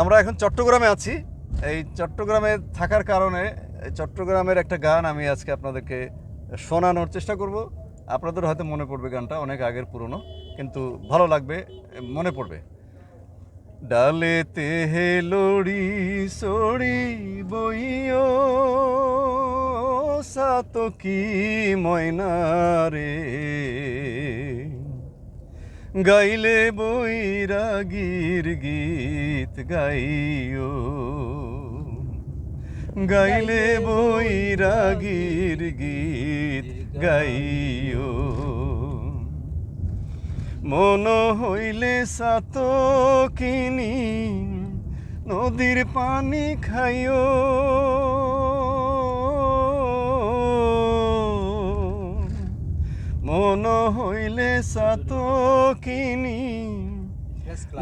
আমরা এখন চট্টগ্রামে আছি। এই চট্টগ্রামে থাকার কারণে চট্টগ্রামের একটা গান আমি আজকে আপনাদেরকে শোনানোর চেষ্টা করব। আপনাদের হয়তো মনে পড়বে গানটা, অনেক আগের পুরনো, কিন্তু ভালো লাগবে, মনে পড়বে। ডালেতে হে লড়ি সড়ি বইও, সাতকি ময়না রে। গাইলে বৈরাগীর গীত গাইও। গাইলে বৈরাগীর গীত গাইও। মন হইলে সাত কিনি নদীর পানি খাইও। মন হইলে সাত কিনি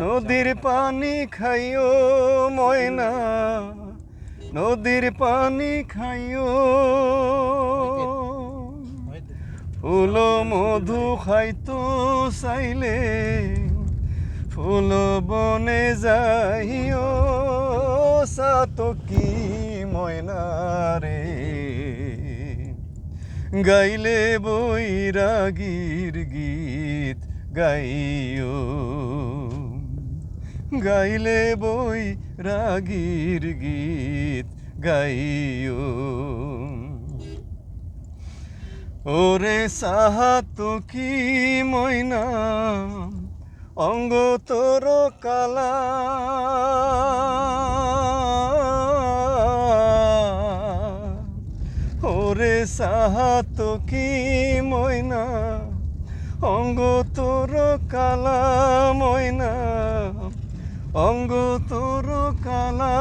নদীর পানি খাইও ময়না। নদীর পানি খাইও। ফুল মধু খাইতো চাইলে। ফুল বনে যাইও সাতকি ময়নারে গাইলে বৈরাগীর গীত গাইও। গাইলে বই রাগীর গীত গাইও। ওরে সাহাত কি ময়না, অঙ্গ তোর কালা। ওরে কি ময়না? অঙ্গ তোর কালা ময়না। অঙ্গ তোর কালা।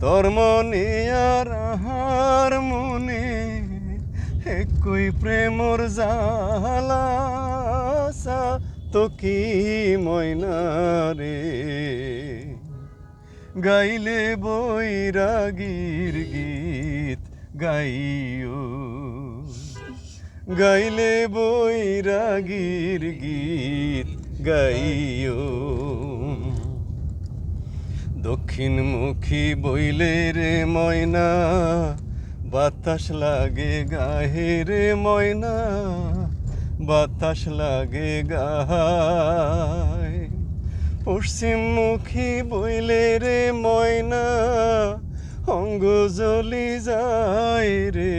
তোর মনে আর আহার মনে, একই প্রেমর জালা তো কি ময়না রে? গাইলে বৈরাগীর গীত গাইও গাইলে বৈরাগীর গীত গাইও দক্ষিণমুখী বইলে রে ময়না, বাতাস লাগে গাহে রে ময়না, বাতাস লাগে গায় পশ্চিমমুখী বইলে রে ময়না অঙ্গ জ্বলি যায় রে,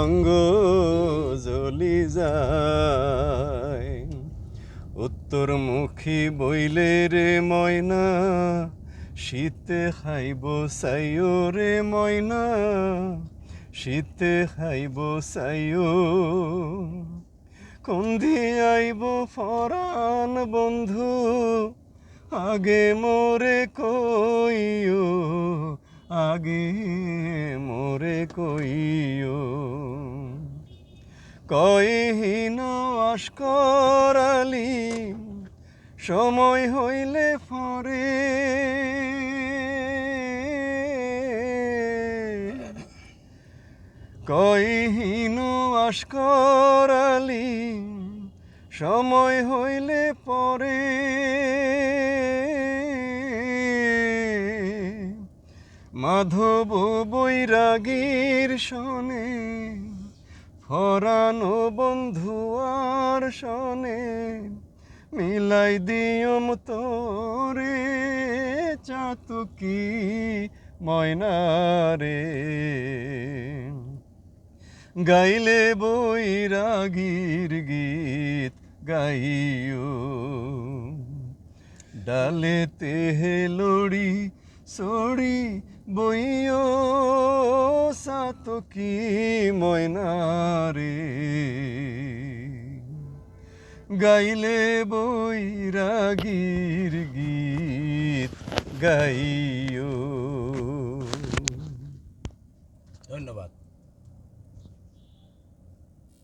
অঙ্গ জ্বলি যায়। উত্তরমুখী বইলে রে ময়না, শীতে খাইব সাইও রে ময়না, শীতে খাইব সাইও। কন্ধি আইব ফরান বন্ধু, আগে মোরে কইও আগে মোরে কইও। কইহীন আসকরালি সময় হইলে ফরে কইহীন আসকরালি সময় হইলে পরে। মাধব বৈরাগীর শনে, ফরানো বন্ধুয়ার শনে, মিলাই দিয়ম তোরে চাতুকি ময়নারে। গাইলে বৈরাগীর গীত গাইও ডালেতে হে লড়ি সড়ি বইও সাতকি ময়নারে গাইলে বৈরাগীর গীত গাইও। ধন্যবাদ।